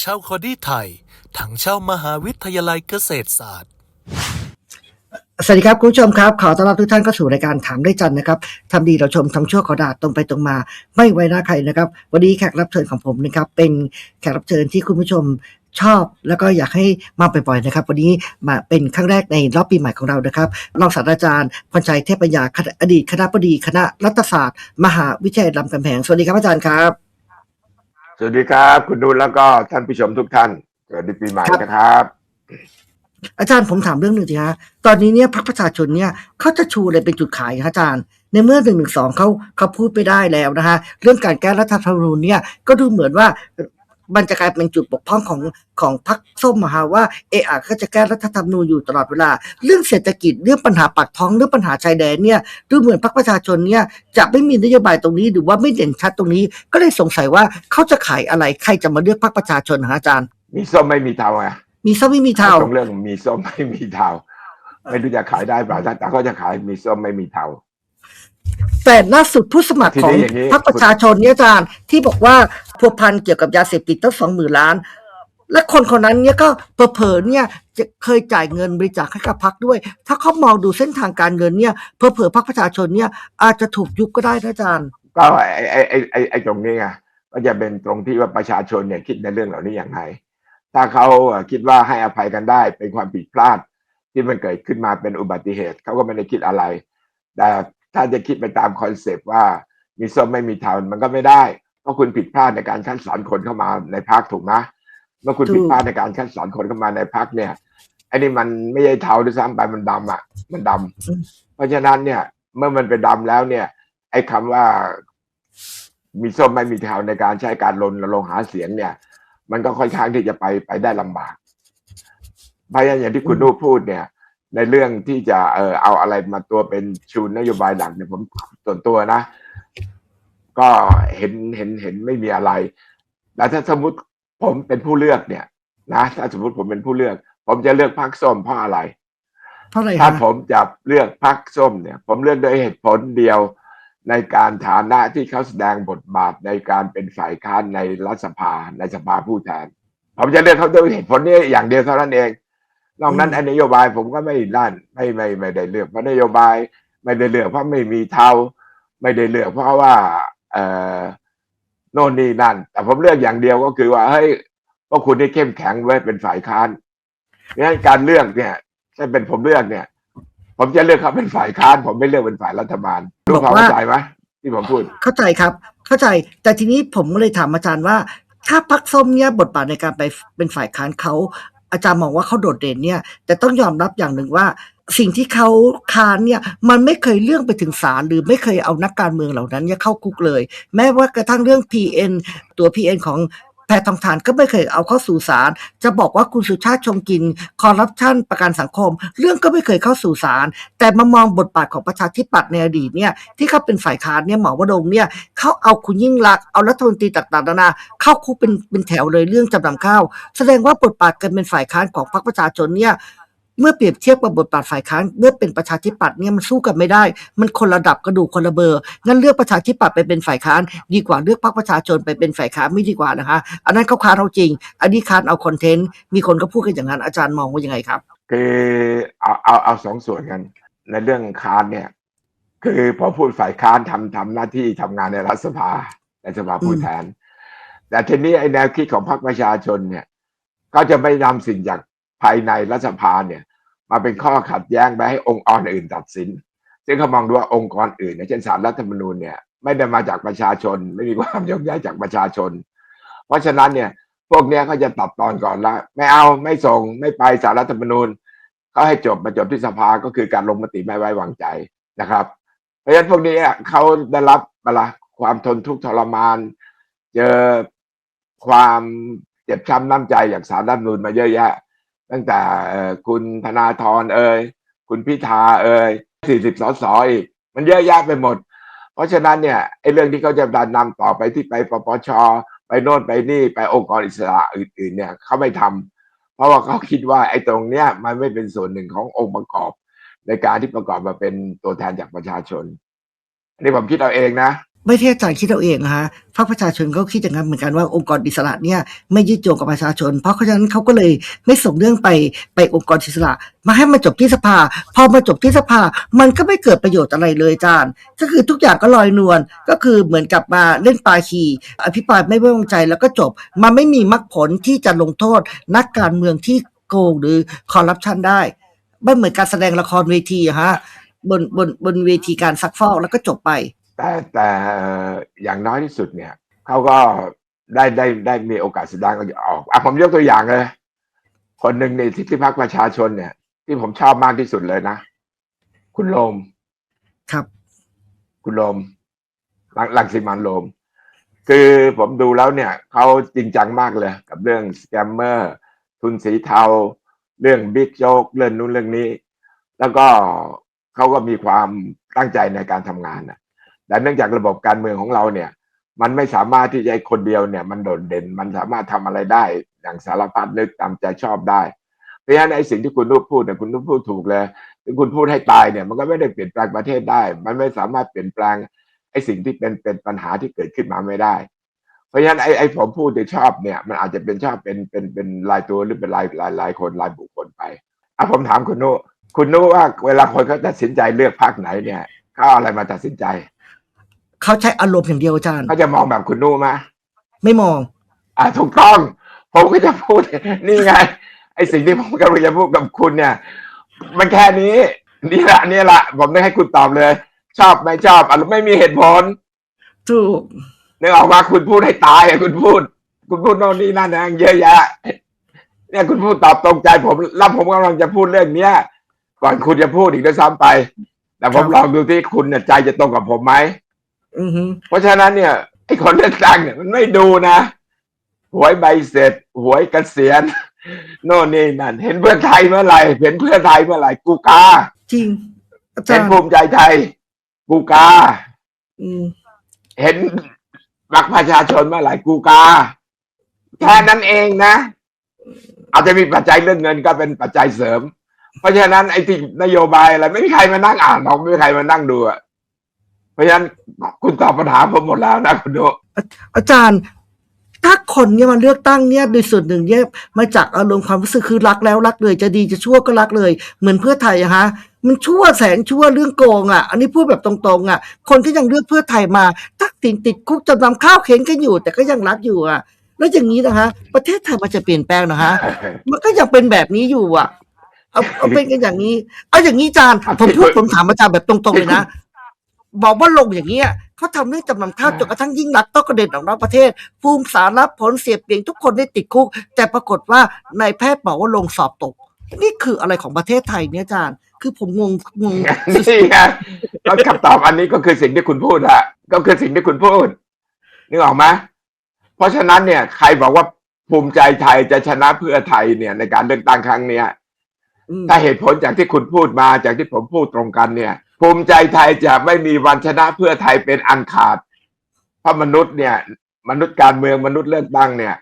เช่าคอดี้ไทย ถังเช่ามหาวิทยาลัยเกษตรศาสตร์ สวัสดีครับคุณผู้ชมครับ ขอต้อนรับทุกท่านเข้าสู่รายการถามได้จันนะครับทำดีเราชมทำชั่วขอด่าตรงไปตรงมา ไม่ไว้หน้าใครนะครับ วันนี้แขกรับเชิญของผมนะครับเป็นแขกรับเชิญที่คุณผู้ชมชอบแล้วก็อยากให้มาบ่อยๆนะครับ วันนี้มาเป็นครั้งแรกในรอบปีใหม่ของเรานะครับรองศาสตราจารย์พรชัยเทพปัญญาอดีตคณะบดี คณะรัฐศาสตร์ มหาวิทยาลัยรามคำแหงสวัสดีครับอาจารย์ครับ สวัสดีครับ คุณดูแล้วก็ท่านผู้ชมทุกท่านสวัสดีปีใหม่ครับนะครับ อาจารย์ผมถามเรื่องหนึ่งสิฮะตอนนี้เนี่ยพรรคประชาชนเนี่ยเขาจะชูอะไรเป็นจุดขายฮะอาจารย์ ในเมื่อหนึ่งหนึ่งสองเขาเขาพูดไปได้แล้วนะฮะเรื่องการแก้รัฐธรรมนูญเนี่ยก็ดูเหมือนว่า มันจะกลายเป็นจุดบกพร่องของของพรรคส้มมาฮะว่าเอะอะก็จะแก้รัฐธรรมนูญอยู่ตลอดเวลา เรื่องเศรษฐกิจเรื่องปัญหาปากท้องเรื่องปัญหาชายแดนเนี่ยดูเหมือนพรรคประชาชนเนี่ยจะไม่มีนโยบายตรงนี้หรือว่าไม่เด่นชัดตรงนี้ ก็เลยสงสัยว่าเขาจะขายอะไรใครจะมาเลือกพรรคประชาชนฮะอาจารย์ มีส้มไม่มีเทาไงมีซ้ำไม่มีเทาตรงเรื่องมีส้มไม่มีเทาไม่รู้จะขายได้เปล่าแต่ก็จะขายมีส้มไม่มีเทา แต่ล่าสุดผู้สมัครทีของนี้อย่างนี้พรรคประชาชนเนี่ยอาจารย์ที่บอกว่าพัวพันเกี่ยวกับยาเสพติดตั้งสองหมื่นล้าน และคนคนนั้นเนี่ยก็เผลอๆเนี่ยจะเคยจ่ายเงินบริจาคให้กับพรรคด้วย ถ้าเขามองดูเส้นทางการเงินเนี่ยเผลอๆพรรคประชาชนเนี่ยอาจจะถูกยุบก็ได้นะอาจารย์ ก็ไอ้ไอ้ไอ้ไอ้ไอ้ตรงนี้ไงก็จะเป็นตรงที่ว่าประชาชนเนี่ยคิดในเรื่องเหล่านี้อย่างไรถ้าเขาเอ่อคิดว่าให้อภัยกันได้เป็นความผิดพลาดที่มันเกิดขึ้นมาเป็นอุบัติเหตุเขาก็ไม่ได้คิดอะไร แต่ถ้าจะคิดไปตามคอนเซปต์ว่ามีส้มไม่มีเทามันก็ไม่ได้ เพราะคุณผิดพลาดในการคัดสรรคนเข้ามาในพักถูกไหมเมื่อคุณถูกผิดพลาดในการคัดสรรคนเข้ามาในพักเนี่ยไอ้นี่มันไม่ใช่เทาด้วยซ้ำไปมันดำอะ มันดำเพราะฉะนั้นเนี่ย เมื่อมันเป็นดำแล้วเนี่ย ไอ้คำว่ามีส้มไม่มีเทาในการใช้การรณรงค์หาเสียงเนี่ย มันก็ค่อนข้างที่จะไปไปได้ลำบากเพราะฉะนั้นอย่างที่คุณนูพูดเนี่ย ในเรื่องที่จะเออเอาอะไรมาตัวเป็นชูนโยบายหลักเนี่ยผมส่วนตัวนะ ก็เห็นเห็นเห็นไม่มีอะไร แล้วถ้าสมมติผมเป็นผู้เลือกเนี่ย นะ ถ้าสมมติผมเป็นผู้เลือก ผมจะเลือกพรรคส้มเพราะอะไรเพราะอะไรถ้าฮะผมจะเลือกพรรคส้มเนี่ย ผมเลือกด้วยเหตุผลเดียวในการฐานะที่เขาแสดงบทบาทในการเป็นฝ่ายค้านในรัฐสภาในสภาผู้แทน ผมจะเลือกเขาด้วยเหตุผลนี้อย่างเดียวเท่านั้นเอง นอกนั้นไอ้นโยบายผมก็ไม่ด้านไม่ไม่ไม่ได้เลือกเพราะนโยบาย ไม่ได้เลือกเพราะไม่มีเทาไม่ได้เลือกเพราะว่า เออโน่นนี่นั่น แต่ผมเลือกอย่างเดียวก็คือว่าเฮ้ยพวกคุณได้เข้มแข็งไว้เป็นฝ่ายค้านงั้นการเลือกเนี่ยถ้าเป็นผมเลือกเนี่ย ผมจะเลือกเขาเป็นฝ่ายค้าน ผมไม่เลือกเป็นฝ่ายรัฐบาลรู้ความเข้าใจไหมที่ผมพูด เข้าใจครับ เข้าใจ แต่ทีนี้ผมก็เลยถามอาจารย์ว่า ถ้าพรรคส้มเนี่ยบทบาทในการไปเป็นฝ่ายค้านเขา อาจารย์มองว่าเขาโดดเด่นเนี่ย แต่ต้องยอมรับอย่างหนึ่งว่า สิ่งที่เขาค้านเนี่ย มันไม่เคยเรื่องไปถึงศาลหรือไม่เคยเอานักการเมืองเหล่านั้นเนี่ยเข้าคุกเลย แม้ว่ากระทั่งเรื่อง PN ตัว PN ของ แพทองทานก็ไม่เคยเอาเข้าสู่ศาลจะบอกว่าคุณสุชาติชมกินคอร์รัปชันประกันสังคม เรื่องก็ไม่เคยเข้าสู่ศาลแต่มามองบทบาทของประชาธิปัตย์ในอดีตเนี่ยที่เขาเป็นฝ่ายค้านเนี่ยหมอวดงเนี่ยเขาเอาคุณยิ่งรักเอารัฐมนตรีต่างๆนานาเข้าคุกเป็นเป็นแถวเลยเรื่องจำนำข้าวแสดงว่าบทบาทการเป็นฝ่ายค้านของพรรคประชาชนเนี่ย เมื่อเปรียบเทียบกับบทบาทฝ่ายค้านเมื่อเป็นประชาธิปัตย์เนี่ยมันสู้กันไม่ได้ มันคนระดับกระดูกคนละเบอร์งั้นเลือกประชาธิปัตย์ไปเป็นฝ่ายค้าน ดีกว่าเลือกพรรคประชาชนไปเป็นฝ่ายค้านไม่ดีกว่านะคะ อันนั้นเขาค้านเอาจริง อันนี้ค้านเอาคอนเทนต์มีคนก็พูดกันอย่างนั้นอาจารย์มองว่ายังไงครับคือเอาเอาเอาสองส่วนกันในเรื่องค้านเนี่ย คือพอพูดฝ่ายค้านทำทำหน้าที่ทำงานในรัฐสภาในสภาผู้แทน แต่ทีนี้ไอแนวคิดของพรรคประชาชนเนี่ย ก็จะไม่นำสิ่งจากภายในรัฐสภาเนี่ย มาเป็นข้อขัดแย้งไปให้องค์กรอื่นตัดสิน ซึ่งเขามองดูว่าองค์กรอื่นเช่นศาลรัฐธรรมนูญเนี่ยไม่ได้มาจากประชาชน ไม่มีความยกย้ายจากประชาชน เพราะฉะนั้นเนี่ยพวกเนี้ยเขาจะตัดตอนก่อนละไม่เอาไม่ส่งไม่ไปสารรัฐธรรมนูญเขาให้จบมาจบที่สภาก็คือการลงมติไม่ไว้วางใจนะครับ เพราะฉะนั้นพวกนี้เขาได้รับอะไรความทนทุกข์ทรมาน เจอความเจ็บช้ำน้ำใจจากสารรัฐธรรมนูญมาเยอะแยะ ตั้งแต่คุณธนาธรเอ่ยคุณพิธาเอ่ยสี่สิบสสอีก มันเยอะแยะไปหมด เพราะฉะนั้นเนี่ยไอ้เรื่องที่เขาจะดันนำต่อไปที่ไปปปชไปโน่นไปนี่ไปองค์กรอิสระอื่น ๆ เนี่ยเขาไม่ทำเพราะว่าเขาคิดว่าไอ้ตรงเนี้ยมันไม่เป็นส่วนหนึ่งขององค์ประกอบ ในการที่ประกอบมาเป็นตัวแทนจากประชาชนอันนี้ผมคิดเอาเองนะ ไม่ใช่อาจารย์คิดเอาเองนะฮะพรรคประชาชนก็คิดอย่างนั้นเหมือนกันว่าองค์กรอิสระเนี่ยไม่ยึดโยงกับประชาชน เพราะฉะนั้นเขาก็เลยไม่ส่งเรื่องไปไปองค์กรอิสระ มาให้มันจบที่สภา พอมาจบที่สภา มันก็ไม่เกิดประโยชน์อะไรเลยอาจารย์ ก็คือทุกอย่างก็ลอยนวลก็คือเหมือนกับมาเล่นปาคีอภิปรายไม่ไว้วางใจแล้วก็จบ มันไม่มีมรรคผลที่จะลงโทษนักการเมืองที่โกงหรือคอร์รัปชันได้ไม่เหมือนการแสดงละครเวทีฮะบนบนบนเวทีการซักฟอกแล้วก็จบไป แต่แต่อย่างน้อยที่สุดเนี่ยเขาก็ได้ได้ได้มีโอกาสแสดงออกอะผมยกตัวอย่างเลย คนหนึ่งในที่ที่พักประชาชนเนี่ย ที่ผมชอบมากที่สุดเลยนะ คุณโลม ครับ คุณโลมลังลังสิมันโลม คือผมดูแล้วเนี่ย เขาจริงจังมากเลย กับเรื่องสแกมเมอร์ทุนสีเทา เรื่องบิ๊กโจ๊กเรื่องนู้นเรื่องนี้ แล้วก็เขาก็มีความตั้งใจในการทำงานนะ แต่เนื่องจากระบบการเมืองของเราเนี่ย มันไม่สามารถที่จะคนเดียวเนี่ย มันโดดเด่นมันสามารถทำอะไรได้ อย่างสารพัดนึกตามใจชอบได้เพราะฉะนั้นไอ้สิ่งที่คุณนุชพูดเนี่ยคุณนุชพูดถูกเลยถึงคุณพูดให้ตายเนี่ย มันก็ไม่ได้เปลี่ยนแปลงประเทศได้ มันไม่สามารถเปลี่ยนแปลงไอ้สิ่งที่เป็นเป็นปัญหาที่เกิดขึ้นมาไม่ได้ เพราะฉะนั้นไอ้ไอ้ผมพูดที่ชอบเนี่ย มันอาจจะเป็นชอบเป็นเป็นเป็นรายตัวหรือเป็นรายรายรายคนรายบุคคลไปอะผมถามคุณนุคุณนุว่าเวลาคนเขาตัดสินใจเลือกพรรคไหนเนี่ยเขาเอาอะไรมาตัดสินใจ เขาใช้อารมณ์อย่างเดียวอาจารย์เขาจะมองแบบคุณนุไหมไม่มอง อ่าถูกต้อง ผมก็จะพูด นี่ไง ไอสิ่งที่ผมกำลังจะพูดกับคุณเนี่ย มันแค่นี้ นี่แหละนี่แหละผมไม่ให้คุณตอบเลย ชอบไม่ชอบอะไม่มีเหตุผลถูกนึกออกมาคุณพูดให้ตายอะคุณพูด คุณพูดโน่นนี่นั่นนะเยอะแยะ เนี่ยคุณพูดตอบตรงใจผมแล้วผมกำลังจะพูดเรื่องเนี้ยก่อนคุณจะพูดอีกด้วยซ้ำไป แต่ผมลองดูที่คุณเนี่ยใจจะตรงกับผมไหมอือฮึ เพราะฉะนั้นเนี่ยไอ้คนเลือกตั้งเนี่ยมันไม่ดูนะหวยใบเสร็จหวยเกษียณโน่นนี่นั่น เห็นเพื่อไทยเมื่อไหร่เห็นเพื่อไทยเมื่อไหร่กูกาจริงอาจาเห็นรย์ภูมิใจไทยกูกาอืมเห็นบักประชาชนเมื่อไหร่กูกาแค่นั้นเองนะ อาจจะมีปัจจัยเรื่องเงินก็เป็นปัจจัยเสริม เพราะฉะนั้นไอ้ที่นโยบายอะไรไม่มีใครมานั่งอ่านหรอกไม่มีใครมานั่งดูอะ เพราะฉะนั้นคุณตอบปัญหาผมหมดแล้วนะคุณดูอาจารย์ ถ้าคนเนี่ยมาเลือกตั้งเนี่ยโดยส่วนหนึ่งเนี่ยมาจากอารมณ์ความรู้สึกคือรักแล้วรักเลย จะดีจะชั่วก็รักเลย เหมือนเพื่อไทยอะฮะมันชั่วแสนชั่วเรื่องโกงอะอันนี้พูดแบบตรงๆอะคนก็ยังเลือกเพื่อไทยมาทักษิณติดคุกจำนำข้าวเข็นกันอยู่ แต่ก็ยังรักอยู่อะแล้วอย่างนี้นะฮะประเทศไทยมันจะเปลี่ยนแปลงนะฮะ มันก็ยังเป็นแบบนี้อยู่อะ เอาเอาเป็นกันอย่างนี้ เอาอย่างนี้อาจารย์ผมพูดผมถามอาจารย์แบบตรงๆเลยนะ บอกว่าลงอย่างเงี้ยเขาทำเรื่องจำนำข้าวจนกระทั่งยิ่งรักษณ์ต้องกระเด็นออกนอกประเทศ ภูมิสารรับผลเสียเปลี่ยนทุกคนได้ติดคุก แต่ปรากฏว่านายแพทย์บอกว่าลงสอบตก นี่คืออะไรของประเทศไทยเนี่ยอาจารย์ คือผมงงงงนี่ไงแล้วคำตอบอันนี้ก็คือสิ่งที่คุณพูดอะก็คือสิ่งที่คุณพูดนึกออกไหมเพราะฉะนั้นเนี่ย ใครบอกว่าภูมิใจไทยจะชนะเพื่อไทยเนี่ย ในการเลือกตั้งครั้งเนี้ยอืมถ้าเหตุผลจากที่คุณพูดมาจากที่ผมพูดตรงกันเนี่ย ภูมิใจไทยจะไม่มีวันชนะเพื่อไทยเป็นอันขาดเพราะมนุษย์เนี่ย มนุษย์การเมืองมนุษย์เลือกตั้งเนี่ย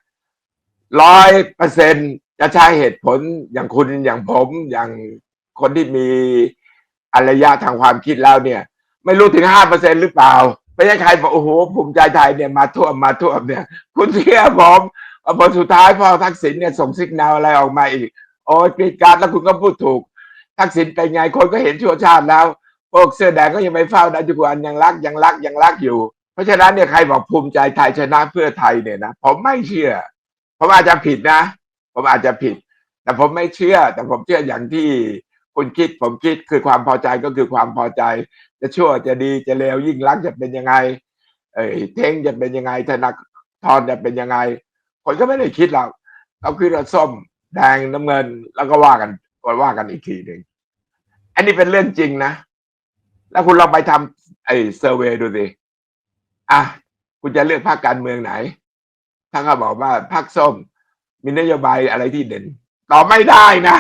ร้อยเปอร์เซ็นจะใช้เหตุผลอย่างคุณอย่างผมอย่างคนที่มีอารยะทางความคิดแล้วเนี่ย ไม่รู้ถึงห้าเปอร์เซ็นหรือเปล่าไม่ใช่ใครบอกโอ้โหภูมิใจไทยเนี่ยมาท่วมมาท่วมเนี่ย คุณเชื่อผมพอสุดท้ายพอทักษิณเนี่ยส่งสัญญาณอะไรออกมาอีก โอ้ยกรีดการแล้วคุณก็พูดถูก ทักษิณเป็นไงคนก็เห็นชั่วชาติแล้ว พวกเสื้อแดงก็ยังไม่เฝ้าได้ทุกวันยังรักยังรักยังรักอยู่ เพราะฉะนั้นเนี่ยใครบอกภูมิใจไทยชนะเพื่อไทยเนี่ยนะผมไม่เชื่อ ผมอาจจะผิดนะ ผมอาจจะผิด แต่ผมไม่เชื่อ แต่ผมเชื่ออย่างที่คุณคิดผมคิดคือความพอใจก็คือความพอใจ จะชั่วจะดีจะเลวยิ่งรักจะเป็นยังไง เอ้ยเท่งจะเป็นยังไงธนาธรจะเป็นยังไงคนก็ไม่ได้คิดหรอกเขาคือเราส้มแดงน้ำเงินแล้วก็ว่ากันว่ากันอีกทีหนึ่งอันนี้เป็นเรื่องจริงนะ แล้วคุณลองไปทำไอ้เซอร์เวย์ดูสิอะคุณจะเลือกพรรคการเมืองไหน ถ้าเขาบอกว่าพรรคส้ม มีนโยบายอะไรที่เด่นตอบไม่ได้นะ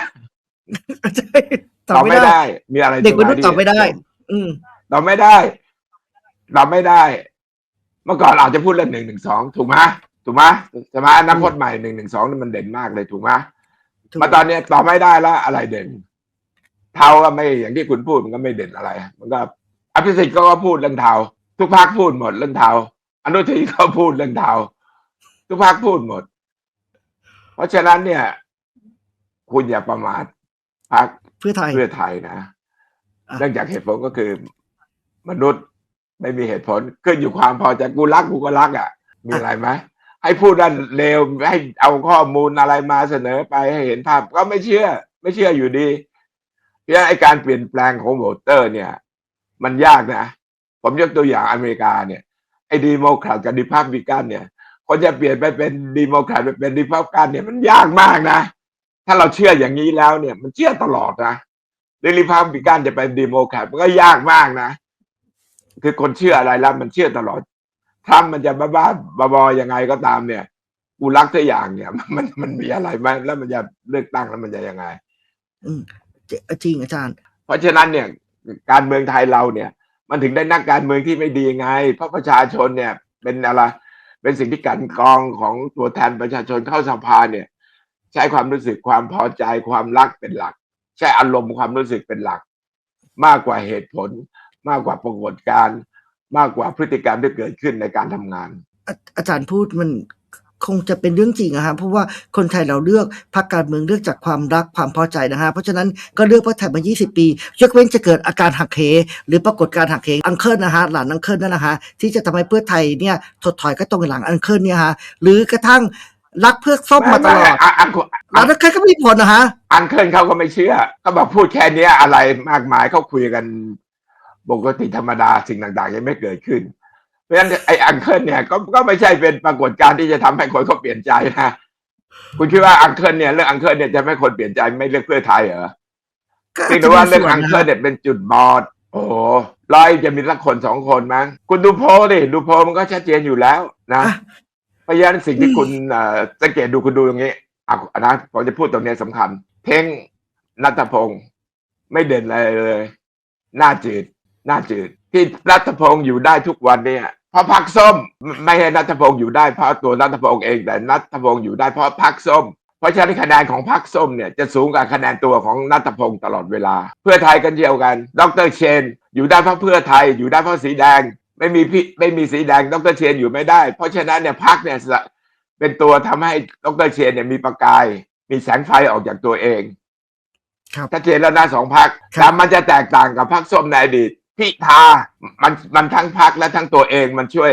ใช่ตตออบบไม่ไม่ได้ได้ มีอะไรเด็กมนุษย์ที่ตอบไม่ได้ อืมตอบไม่ได้ตอบไม่ได้ เมื่อก่อนอาจจะพูดเรื่องหนึ่งหนึ่งสองถูกไหมถูกไหมใช่ไหมอนาคตใหม่หนึ่งหนึ่งสองนี่มันเด่นมากเลยถูกไหมถูกมาตอนเนี้ยตอบไม่ได้แล้วอะไรเด่น เทาก็ไม่อย่างที่คุณพูดมันก็ไม่เด่นอะไร มันก็อภิสิทธิ์ก็พูดเรื่องเทาทุกพักพูดหมดเรื่องเทาอนุทินเขาพูดเรื่องเทาทุกพักพูดหมด เพราะฉะนั้นเนี่ย คุณอย่าประมาทพักเพื่อไทยเพื่อไทยนะอะเนื่องจากเหตุผลก็คือ มนุษย์ไม่มีเหตุผลขึ้นอยู่ความพอใจกูรักกูก็รักอะ มีอะไรไหมให้พูดด้านเลวให้เอาข้อมูลอะไรมาเสนอไปให้เห็นภาพ ก็ไม่เชื่อ ไม่เชื่ออยู่ดี เพราะฉะนั้นไอการเปลี่ยนแปลงของโหวตเตอร์เนี่ย มันยากนะ ผมยกตัวอย่างอเมริกาเนี่ยไอ้ดีโมแครตกับดิพับบิกันเนี่ยคนจะเปลี่ยนไปเป็นดีโมแครตไปเป็นดิพับกันเนี่ยมันยากมากนะ ถ้าเราเชื่ออย่างนี้แล้วเนี่ย มันเชื่อตลอดนะหรือริพับบิกันจะเป็นดีโมแครตมันก็ยากมากนะ คือคนเชื่ออะไรแล้วมันเชื่อตลอดทรัมป์มันจะบ้าบ้าบอยังไงก็ตามเนี่ยกูรักทุกอย่างเนี่ย มันมันมีอะไรไหมแล้วมันจะเลือกตั้งแล้วมันจะยังไง จริงอาจารย์ เพราะฉะนั้นเนี่ยการเมืองไทยเราเนี่ย มันถึงได้นักการเมืองที่ไม่ดีไง เพราะประชาชนเนี่ย เป็นอะไรเป็นสิ่งที่กลันกรองของตัวแทนประชาชนเข้าสภาเนี่ย ใช้ความรู้สึกความพอใจความรักเป็นหลัก ใช้อารมณ์ความรู้สึกเป็นหลัก มากกว่าเหตุผล มากกว่าปรากฏการณ์มากกว่าพฤติกรรมที่เกิดขึ้นในการทำงานอาอาจารย์พูดมัน คงจะเป็นเรื่องจริงอะฮะเพราะว่าคนไทยเราเลือกพรรคการเมืองเลือกจากความรักความพอใจนะฮะเพราะฉะนั้นก็เลือกเพื่อไทยมา 20 ปียกเว้นจะเกิดอาการหักเหหรือปรากฏการณ์หักเหอังเคิลนะฮะหลานอังเคิลนั่นแหละฮะที่จะทำให้เพื่อไทยเนี่ยถดถอยก็ตรงหลังอังเคิลเนี่ยฮะหรือกระทั่งรักเพื่อส้มมาตลอดไไอังหลานอังเคิลก็ไม่มีผลนะฮะ อังเคิลเขาก็ไม่เชื่อเขาบอกพูดแค่เนี้ยอะไรมากมายเขาคุยกันปกติธรรมดาสิ่งต่างๆยังไม่เกิดขึ้นเพ ราะฉะนั้นไอ้อังเคิลเนี่ยก็ก็ไม่ใช่เป็นปรากฏการณ์ที่จะทำให้คนเขาเปลี่ยนใจนะคุณคิดว่าอังเคิลเนี่ยเรื่องอังเคิลเนี่ยจะไม่คนเปลี่ยนใจไม่เลือกเพื่อไทยเหรอก็เพียงแต่ว่าเรื่องอังเคิลเนี่ยเป็นจุดบอด โอ้โหร้อยจะมีสักคนสองคนมั้งคุณดูโพลดิดูโพลมันก็ชัดเจนอยู่แล้วนะอะเพราะฉะนั้นสิ่งที่คุณเอ่อสังเกตดูคุณดูอย่างนี้อะนะผมจะพูดตรงนี้สำคัญ เพ่งนัทพงศ์ไม่เด่นอะไรเลย หน้าจืด หน้าจืด ที่นัทพงศ์อยู่ได้ทุกวันเนี่ย เพราะพักส้มไม่ไม่ให้นัทพงศ์อยู่ได้เพราะตัวนัทพงศ์เอง แต่นัทพงศ์อยู่ได้เพราะพักส้ม เพราะฉะนั้นคะแนนของพรรคส้มเนี่ยจะสูงกว่าคะแนนตัวของนัทพงศ์ตลอดเวลา เพื่อไทยกันเดียวกัน ดรเชน อยู่ได้เพราะเพื่อไทยอยู่ได้เพราะสีแดง ไม่มีพี่ไม่มีสีแดงดรเชนอยู่ไม่ได้ เพราะฉะนั้นเนี่ยพรรคเนี่ยจะเป็นตัวทำให้ดรเชนเนี่ยมีประกาย มีแสงไฟออกจากตัวเองครับชัดเจนแล้วนะสองพรรคครับแต่มันจะแตกต่างกับพรรคส้มในอดีต พิธามันมันทั้งพรรคและทั้งตัวเองมันช่วย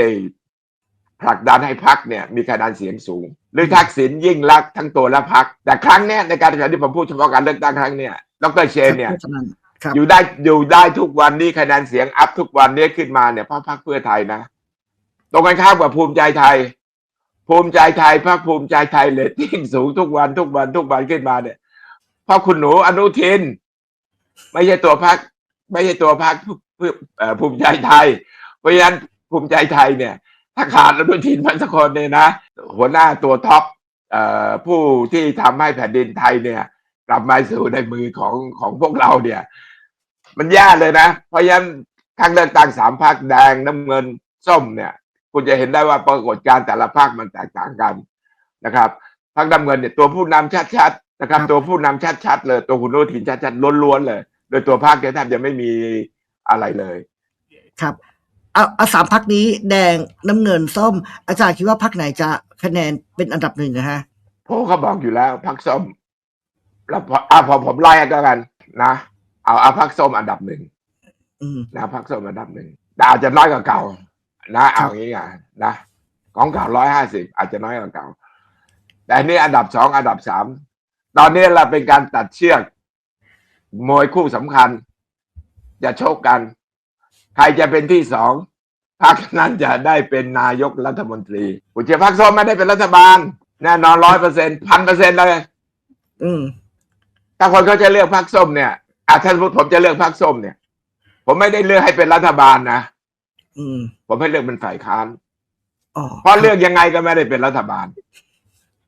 ผลักดันให้พักเนี่ย มีคะแนนเสียงสูง หรือทักษิณยิ่งรักษณ์ทั้งตัวและพัก แต่ครั้งเนี้ยในการแข่งขันที่ผมพูดเฉพาะการเลือกตั้งครั้งเนี้ยดรเชนเนี่ยพราะฉะนั้นครับอยู่ได้อยู่ได้ทุกวันนี้คะแนนเสียงอัพทุกวันนี้ขึ้นมาเนี่ยเพราะพักเพื่อไทยนะตรงกันข้ามกับภูมิใจไทย ภูมิใจไทยพรรคภูมิใจไทยเลตติ้งสูงทุกวันทุกวันทุกวันขึ้นมาเนี่ยเพราะคุณหนูอนุทิน ไม่ใช่ตัวพัก ไม่ใช่ตัวพักภูมิใจไทย เพราะฉะนั้นภูมิใจไทยเนี่ย ถ้าขาดอนุทินพันธคนเนี่ยนะ หัวหน้าตัวท็อปเอ่อผู้ที่ทำให้แผ่นดินไทยเนี่ยกลับมาสู่ในมือของของพวกเราเนี่ย มันแย่เลยนะ เพราะฉะนั้นทางเลือกตั้งสามพักแดงน้ำเงินส้มเนี่ย คุณจะเห็นได้ว่าปรากฏการณ์แต่ละภาคมันแตกต่างกันนะครับพรรคน้ำเงินเนี่ยตัวผู้นำชัดๆนะครับครับ ตัวผู้นำชัดๆเลยตัวคุณอนุทินชัดๆล้วนๆเลย โดยตัวภาคเนี่ยแทบจะไม่มีอะไรเลยครับเอาเอาสามพักนี้แดงน้ำเงินส้ม อาจารย์คิดว่าพักไหนจะคะแนนเป็นอันดับหนึ่งนะฮะโพลเขาบอกอยู่แล้วพักส้มแล้วพออะพอผมไล่ก็กันนะเอาเอาพักส้มอันดับหนึ่งอืมนะพักส้มอันดับหนึ่งแต่อาจจะน้อยกว่าเก่า นะเอาอย่างนี้อะนะของเก่าร้อยห้าสิบอาจจะน้อยกว่าเก่า แต่อันนี่อันดับสองอันดับสามตอนนี้เราเป็นการตัดเชือก มวยคู่สำคัญ จะโชกกัน ใครจะเป็นที่สองพักนั้นจะได้เป็นนายกรัฐมนตรีคุณเชื่อพักส้มไม่ได้เป็นรัฐบาล แน่นอนร้อยเปอร์เซ็นพันเปอร์เซ็นเลยอืมถ้าคนเขาจะเลือกพรรคส้มเนี่ยอาถ้าสมมติผมจะเลือกพรรคส้มเนี่ย ผมไม่ได้เลือกให้เป็นรัฐบาลนะอืม ผมให้เลือกเป็นฝ่ายค้านอ๋อเพราะเลือกยังไงก็ไม่ได้เป็นรัฐบาล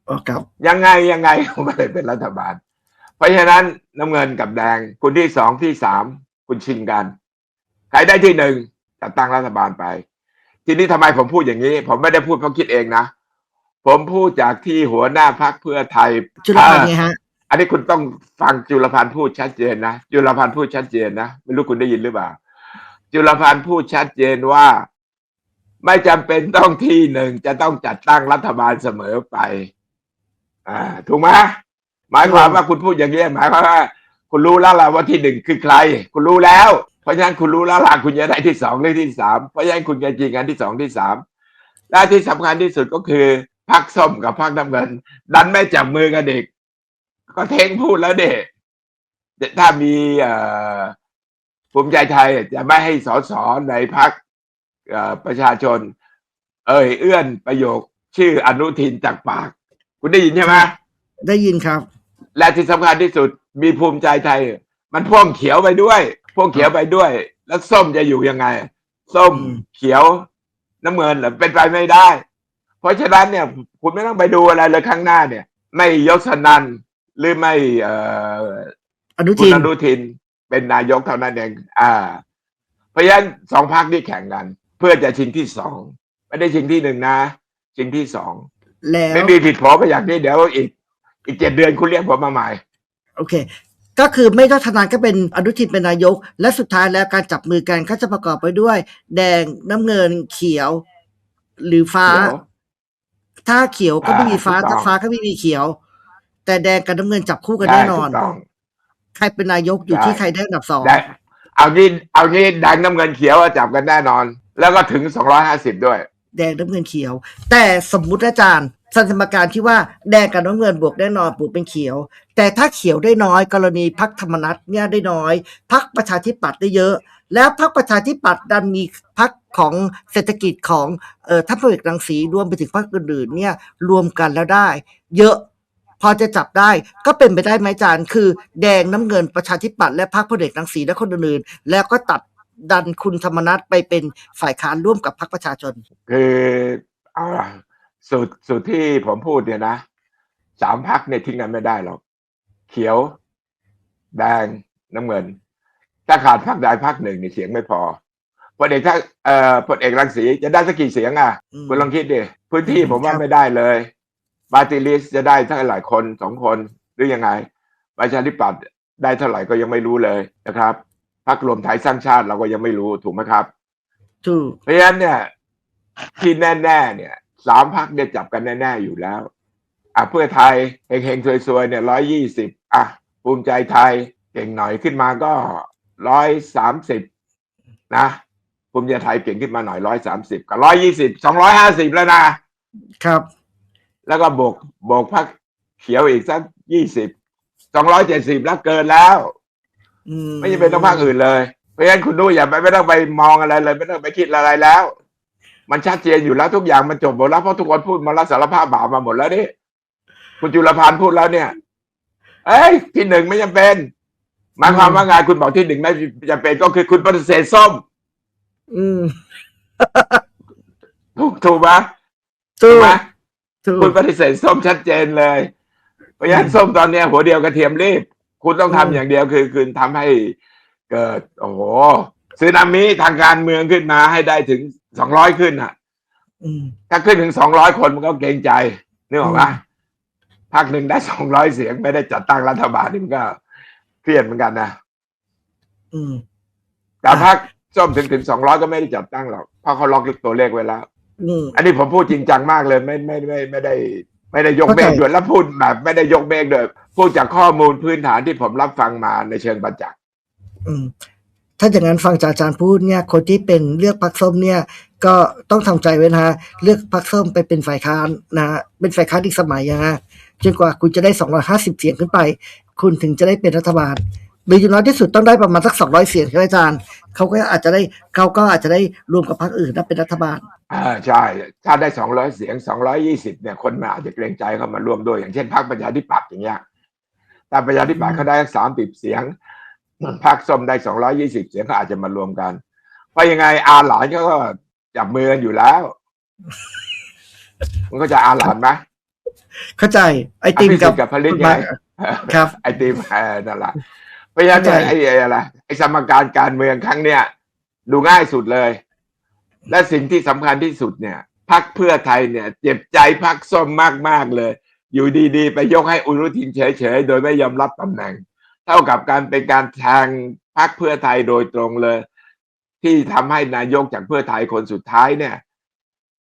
อ๋อครับยังไงยังไงก็ไม่ได้เป็นรัฐบาลเพ ราะฉะนั้นน้ำเงินกับแดงคุณที่สองที่สามคุณชิงกันใครได้ที่หนึ่งจะตั้งรัฐบาลไป ทีนี้ทำไมผมพูดอย่างนี้ ผมไม่ได้พูดเพราะคิดเองนะ ผมพูดจากที่หัวหน้าพักเพื่อไทยจุลพันธ์ไงฮะอันนี้คุณต้องฟังจุลพันธ์พูดชัดเจนนะจุลพันธ์พูดชัดเจนนะไม่รู้คุณได้ยินหรือเปล่า จุลพันธ์พูดชัดเจนว่า ไม่จำเป็นต้องที่หนึ่งจะต้องจัดตั้งรัฐบาลเสมอไป อ่า ถูกไหม หมายความว่าคุณพูดอย่างนี้หมายความว่า คุณรู้แล้วล่ะว่าที่หนึ่งคือใคร คุณรู้แล้ว เพราะฉะนั้นคุณรู้แล้วล่ะคุณจะได้ที่สองหรือที่สามเพราะฉะนั้นคุณจะจริงกันที่สองที่สามและที่สำคัญที่สุดก็คือพักส้มกับพักน้ำเงิน ดันไม่จับมือกันเด็ก ก็เทงพูดแล้วเด็กถ้ามีภูมิใจไทยจะไม่ให้สสในพักประชาชน เอ่ยเอื้อนประโยค ชื่ออนุทินจากปาก คุณได้ยินใช่ไหมได้ยินครับ และที่สำคัญที่สุดมีภูมิใจไทย มันพ่วงเขียวไปด้วยพ่วงเขียวไปด้วย แล้วส้มจะอยู่ยังไง ส้มอืมเขียวน้ำเงินเหรอเป็นไปไม่ได้ เพราะฉะนั้นเนี่ย คุณไม่ต้องไปดูอะไรเลยข้างหน้าเนี่ย ไม่ยศนันหรือไม่เอ่ออนุคุทิณนอนุทิน เป็นนายกเท่านั้นเองอ่าเพราะฉะนั้นสองพักนี่แข่งกัน เพื่อจะชิงที่สองไม่ได้ชิงที่หนึ่งนะ ชิงที่สองแล้วไม่มีผิดผลก็อย่างนี้เดี๋ยวอีก อีกเจ็ดเดือนคุณเรียกผมมาใหม่โอเค ก็คือไม่ต้องทนานก็เป็นอนุทินเป็นนายก และสุดท้ายแล้วการจับมือกันเขาจะประกอบไปด้วย แดงน้ำเงินเขียว หรือฟ้าเขียว ถ้าเขียวก็ไม่มีฟ้า อ่าถูกต้อง ถ้าฟ้าก็ไม่มีเขียว แต่แดงกับน้ำเงินจับคู่กันแน่นอน ได้ถูกต้อง ใครเป็นนายกอยู่ได้ที่ใครได้อันดับสองได้เอางี้เอางี้แดงน้ำเงินเขียวอะจับกันแน่นอน แล้วก็ถึงสองร้อยห้าสิบด้วย แดงน้ำเงินเขียว แต่สมมุติอาจารย์ สถานการที่ว่าแดงกับน้ำเงินบวกแน่นอนบวกเป็นเขียว แต่ถ้าเขียวได้น้อย กรณีพักธรรมนัตเนี่ยได้น้อยพักประชาธิปัตย์ได้เยอะ แล้วพักประชาธิปัตย์ดันมีพักของเศรษฐกิจของเอ่อท่านพลเอกรังสีรวมไปถึงพรรคอื่นๆเนี่ยรวมกันแล้วได้ เยอะพอจะจับได้ก็เป็นไปได้ไหมจารย์คือ แดงน้ำเงินประชาธิปัตย์และพรรคพลเอกรังสีและคนอื่นๆแล้วก็ตัดดันคุณธรรมนัตไปเป็นฝ่ายค้านร่วมกับพรรคประชาชน คือเอาล่ะ สูตรสูตรที่ผมพูดเนี่ยนะสามพักเนี่ยทิ้งกันไม่ได้หรอก เขียว แดงน้ำเงิน ถ้าขาดพักใดพักหนึ่งเนี่ยเสียงไม่พอพลเอกถ้าเอ่อพลเอกรังสีจะได้สักกี่เสียงอะอืมคุณลองคิดดิพื้นที่อืมผมว่าครับไม่ได้เลยปาร์ตี้ลิสจะได้เท่าไหร่คนสองคนหรือยังไงประชาธิปัตย์ได้เท่าไหร่ก็ยังไม่รู้เลยนะครับพรรครวมไทยสร้างชาติเราก็ยังไม่รู้ถูกไหมครับถูกเพราะฉะนั้นเนี่ยที่แน่ ๆ เนี่ย สามพักเนี่ยจับกันแน่ๆอยู่แล้ว อะเพื่อไทยเฮงๆซวยๆเนี่ยร้อยยี่สิบอะภูมิใจไทยเก่งหน่อยขึ้นมาก็ร้อยสามสิบนะภูมิใจไทยเก่งขึ้นมาหน่อยร้อยสามสิบกับร้อยยี่สิบสองร้อยห้าสิบแล้วนะครับ แล้วก็บวกบวกพักเขียวอีกสักยี่สิบสองร้อยเจ็ดสิบแล้วเกินแล้วอืไม่จำเป็นต้องภาคอื่นเลยเพราะฉะนั้นคุณดูอย่าไปไม่ต้องไปมองอะไรเลย ไม่ต้องไปคิดอะไรแล้ว มันชัดเจนอยู่แล้วทุกอย่างมันจบหมดแล้วเพราะทุกคนพูดมาแล้วสารภาพบาปมาหมดแล้วนี่คุณจุลพันธ์พูดแล้วเนี่ย เอ้ยที่หนึ่งไม่จำเป็นหมายความว่าไงคุณบอกที่หนึ่งไม่จำเป็นก็คือคุณปฏิเสธส้ม อืมถูกถูกไหมถูถูกกไหมถูกคุณปฏิเสธส้มชัดเจนเลยเพราะฉะนั้นส้มตอนเนี้ยหัวเดียวกระเทียมรีบ คุณต้องทำอืมอย่างเดียวคือคุณทำให้เกิด โอ้โหซึนามิทางการเมืองขึ้นมาให้ได้ถึง สองร้อยขึ้นอะอืมถ้าขึ้นถึงสองร้อยคนมันก็เกรงใจนึกออกปะอืมพักหนึ่งได้สองร้อยเสียงไม่ได้จัดตั้งรัฐบาลนี่มันก็เครียดเหมือนกันนะอืมแต่พักส้มถึงถึงสองร้อยก็ไม่ได้จัดตั้งหรอกเพราะเขาล็อกตัวเลขไว้แล้วอืมอันนี้ผมพูดจริงจังมากเลย ไม่ไม่ไม่ไม่ได้ ไม่ได้ยกเข้าเมใจฆด้วยแล้วพูดแบบ ไม่ได้ยกเมฆด้วยพูดจากข้อมูลพื้นฐานที่ผมรับฟังมาในเชิงประจักษ์อืม ถ้าอย่างนั้นฟังจากอาจารย์พูดเนี่ยคนที่เป็นเลือกพรรคส้มเนี่ยก็ต้องทำใจไว้นะฮะเลือกพรรคส้มไปเป็นฝ่ายค้านนะฮะเป็นฝ่ายค้านอีกสมัยนะฮะจนกว่าคุณจะได้สองร้อยห้าสิบเสียงขึ้นไป คุณถึงจะได้เป็นรัฐบาลหรืออย่างน้อยที่สุดต้องได้ประมาณสักสองร้อยเสียงใช่ไหมอาจารย์เขาก็อาจจะได้เขาก็อาจจะได้รวมกับพรรคอื่นและเป็นรัฐบาลอ่าใช่ ถ้าได้สองร้อยเสียงสองร้อยี่สิบเนี่ยคนมาอาจจะเกรงใจเข้ามารวมด้วยอย่างเช่นพรรคประชาธิปัตย์อย่างเงี้ยแต่ประชาธิปัตย์เขาได้สามสิบเสียง พรรคส้มได้สองร้อยี่สิบเสียงก็อาจจะมารวมกัน เพราะยังไงอาหลานเขาก็จับมือกันอยู่แล้ว มันก็จะอาหลานไหมเข้าใจ ไอติมอภิสิกัทบธิ์กับผลิตคุณไงมาร์คครับ ไอติมเออนั่นแหละเพราะฉะนั้นเนี่ยเข้าใจไอ้ไอ้อะไรไอ้สมการการเมืองครั้งเนี้ยดูง่ายสุดเลย และสิ่งที่สำคัญที่สุดเนี่ยพักเพื่อไทยเนี่ย เจ็บใจพักส้มมากๆเลย อยู่ดีๆ ไปยกให้อุรุทินเฉยๆ โดยไม่ยอมรับตำแหน่ง เท่ากับการเป็นการแทงพักเพื่อไทยโดยตรงเลย ที่ทำให้นายกจากเพื่อไทยคนสุดท้ายเนี่ย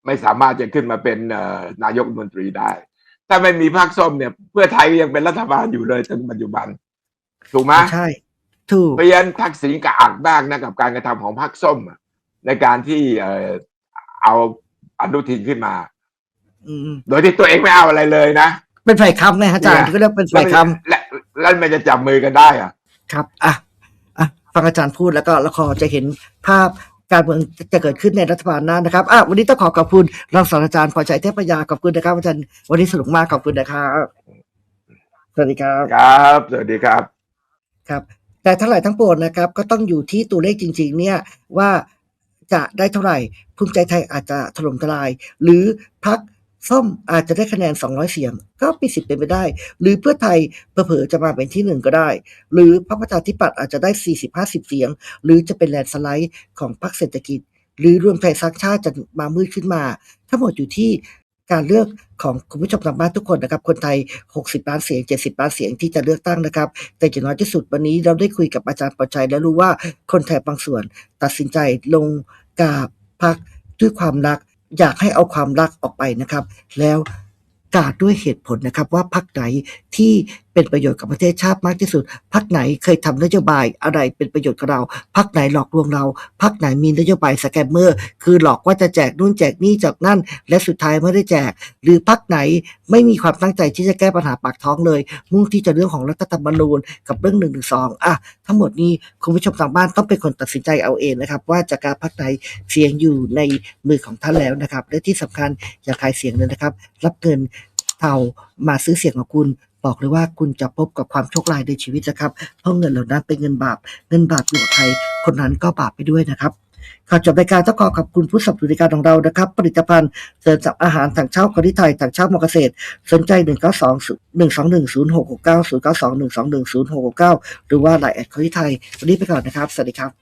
ไม่สามารถจะขึ้นมาเป็นเอ่อนายกรัฐมนตรีได้ ถ้าไม่มีพรรคส้มเนี่ย เพื่อไทยยังเป็นรัฐบาลอยู่เลยจนปัจจุบัน ถูกไหมใช่ถูกเพราะฉะนั้นทักษิณกระอักบ้างนะกับการกระทำของพรรคส้มอะในการที่เอ่อเอาอนุทินขึ้นมาอืมโดยที่ตัวเองไม่เอาอะไรเลยนะ เป็นฝ่ายค้ำไงฮะอาจารย์เนี่ยที่ก็เรียกเป็นแล้วฝ่ายมันค้และแล้วมันจะจับมือกันได้อะำครับอะอะฟังอาจารย์พูดแล้วก็ละครจะเห็นภาพการเมืองจะเกิดขึ้นในรัฐบาลหน้านะครับอะวันนี้ต้องขอขอบคุณรองศาสตราจารย์พอใจเทพยาขอบคุณนะครับอาจารย์วันนี้สนุกมากขอบคุณนะครับสวัสดีครับครับสวัสดีครับครับ แต่ทั้งหลายทั้งปวงนะครับ ก็ต้องอยู่ที่ตัวเลขจริง ๆ เนี่ยว่าจะได้เท่าไหร่ภูมิใจไทยอาจจะถล่มทลาย หรือพัก ส้มอาจจะได้คะแนน 200 เสียง ก็มีสิทธิ์เป็นไปได้ หรือเพื่อไทยเผลอๆจะมาเป็นที่หนึ่งก็ได้ หรือพรรคประชาธิปัตย์อาจจะได้ 40-50 เสียง หรือจะเป็นแลนสไลด์ของพรรคเศรษฐกิจ หรือรวมไทยสร้างชาติจะมามืดขึ้นมา ทั้งหมดอยู่ที่การเลือกของคุณผู้ชมทางบ้านทุกคนนะครับ คนไทย 60 ล้านเสียง 70 ล้านเสียงที่จะเลือกตั้งนะครับ แต่อย่างน้อยที่สุดวันนี้เราได้คุยกับอาจารย์ประชัย และรู้ว่าคนไทยบางส่วน ตัดสินใจลงกาบพักด้วยความรัก อยากให้เอาความรักออกไปนะครับ แล้วกาดด้วยเหตุผลนะครับว่าพักไหนที่เป็นประโยชน์กับประเทศชาติมากที่สุด พักไหนเคยทำนโยบายอะไรเป็นประโยชน์กับเรา พักไหนหลอกลวงเรา พักไหนมีนโยบายสแกมเมอร์ คือหลอกว่าจะแจกนู่นแจกนี่จากนั่น และสุดท้ายไม่ได้แจก หรือพักไหนไม่มีความตั้งใจที่จะแก้ปัญหาปากท้องเลย มุ่งที่จะเรื่องของรัฐธรรมนูญกับเรื่องหนึ่งหนึ่งสองอะทั้งหมดนี้คุณผู้ชมทางบ้านต้องเป็นคนตัดสินใจเอาเองนะครับว่าจะการพักไหนเสียงอยู่ในมือของท่านแล้วนะครับ และที่สำคัญอย่าขายเสียงเลยนะครับ รับเงินเท่ามาซื้อเสียงของคุณ บอกเลยว่าคุณจะพบกับความโชคร้ายในชีวิตนะครับ เพราะเงินเหล่านั้นเป็นเงินบาป เงินบาปอยู่กับใครคนนั้นก็บาปไปด้วยนะครับข่าวจบรายการต้องขอขอบคุณผู้สนับสนุนการของเรานะครับ ผลิตภัณฑ์เสริมสับอาหารถังเช่าคนที่ไทยถังเช่ามอเกษตร สนใจ 1 9 2 1 2 1 0 6 6 9 0 9 2 1 2 1 0 6 6 9 หรือว่าไลน์แอดคนที่ไทย วันนี้ไปก่อนนะครับ สวัสดีครับ